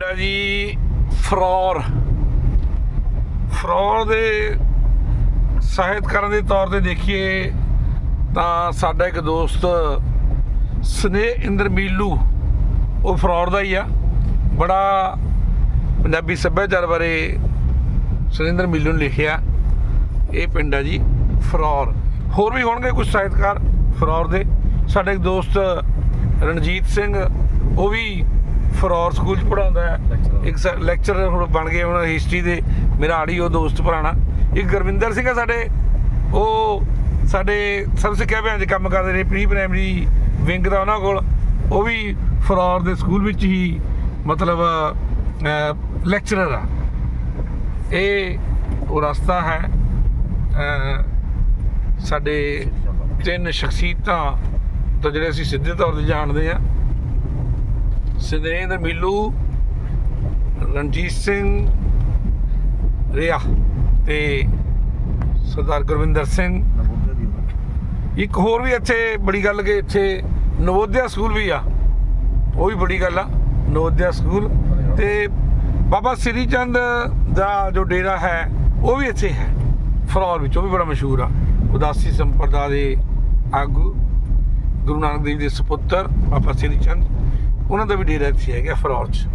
ਸਾਡਾ ਜੀ ਫਰੌਰ। ਫਰੌਰ ਦੇ ਸਾਹਿਤਕਾਰਾਂ ਦੇ ਤੌਰ ਤੇ ਦੇਖੀਏ ਤਾਂ ਸਾਡਾ ਇੱਕ ਦੋਸਤ ਸਨੇਹ ਇੰਦਰ ਮੀਲੂ, ਉਹ ਫਰੌਰ ਦਾ ਹੀ ਆ। ਬੜਾ ਪੰਜਾਬੀ ਸੱਭਿਆਚਾਰ ਬਾਰੇ ਸੁਰਿੰਦਰ ਮਿੱਲੂ ਨੇ ਲਿਖਿਆ। ਇਹ ਪਿੰਡ ਆ ਜੀ ਫਰੌਰ। ਹੋਰ ਵੀ ਹੋਣਗੇ ਕੁਝ ਸਾਹਿਤਕਾਰ ਫਰੌਰ ਦੇ। ਸਾਡੇ ਇੱਕ ਦੋਸਤ ਰਣਜੀਤ ਸਿੰਘ, ਉਹ ਵੀ ਫਰੌਰ ਸਕੂਲ ਚ ਪੜਾਉਂਦਾ ਹੈ। ਇੱਕ ਲੈਕਚਰਰ ਹੁਣ ਬਣ ਗਏ ਹੁਣ ਹਿਸਟਰੀ ਦੇ। ਮੇਰਾ ਆੜੀ ਉਹ ਦੋਸਤ ਪੁਰਾਣਾ। ਇੱਕ ਗੁਰਵਿੰਦਰ ਸਿੰਘ ਆ ਸਾਡੇ। ਉਹ ਸਾਡੇ ਸਭ ਸਿੱਖਿਆ 'ਚ ਕੰਮ ਕਰਦੇ ਨੇ ਪ੍ਰੀ ਪ੍ਰਾਇਮਰੀ ਵਿੰਗ ਦਾ ਉਹਨਾਂ ਕੋਲ। ਉਹ ਵੀ ਫਰੌਰ ਦੇ ਸਕੂਲ ਵਿੱਚ ਹੀ ਮਤਲਬ ਲੈਕਚਰਰ ਆ। ਇਹ ਉਹ ਰਸਤਾ ਹੈ ਸਾਡੇ ਤਿੰਨ ਸ਼ਖਸੀਅਤਾਂ ਤੋਂ ਜਿਹੜੇ ਅਸੀਂ ਸਿੱਧੇ ਤੌਰ ਤੇ ਜਾਣਦੇ ਆ। ਸਿਦਰੇਂਦਰ ਮਿੱਲੂ ਰਣਜੀਤ ਸਿੰਘ ਰਿਆ ਤੇ ਸਰਦਾਰ ਗੁਰਵਿੰਦਰ ਸਿੰਘ। ਇੱਕ ਹੋਰ ਵੀ ਇੱਥੇ ਬੜੀ ਗੱਲ ਕਿ ਇੱਥੇ ਨਵੋਦਿਆ ਸਕੂਲ ਵੀ ਆ। ਉਹ ਵੀ ਬੜੀ ਗੱਲ ਆ ਨਵੋਦਿਆ ਸਕੂਲ। ਤੇ ਬਾਬਾ ਸ੍ਰੀ ਚੰਦ ਦਾ ਜੋ ਡੇਰਾ ਹੈ ਉਹ ਵੀ ਇੱਥੇ ਹੈ। ਫਰੌਰ ਵਿੱਚ ਉਹ ਵੀ ਬੜਾ ਮਸ਼ਹੂਰ ਆ। ਉਦਾਸੀ ਸੰਪਰਦਾ ਦੇ ਆਗੂ ਗੁਰੂ ਨਾਨਕ ਦੇਵ ਦੇ ਸੁਪੁੱਤਰ ਬਾਬਾ ਸ੍ਰੀ ਚੰਦ ਉਹਨਾਂ ਦਾ ਵੀ ਡੇਰਾ ਇੱਥੇ ਹੈਗਾ ਫਰੌਰ 'ਚ।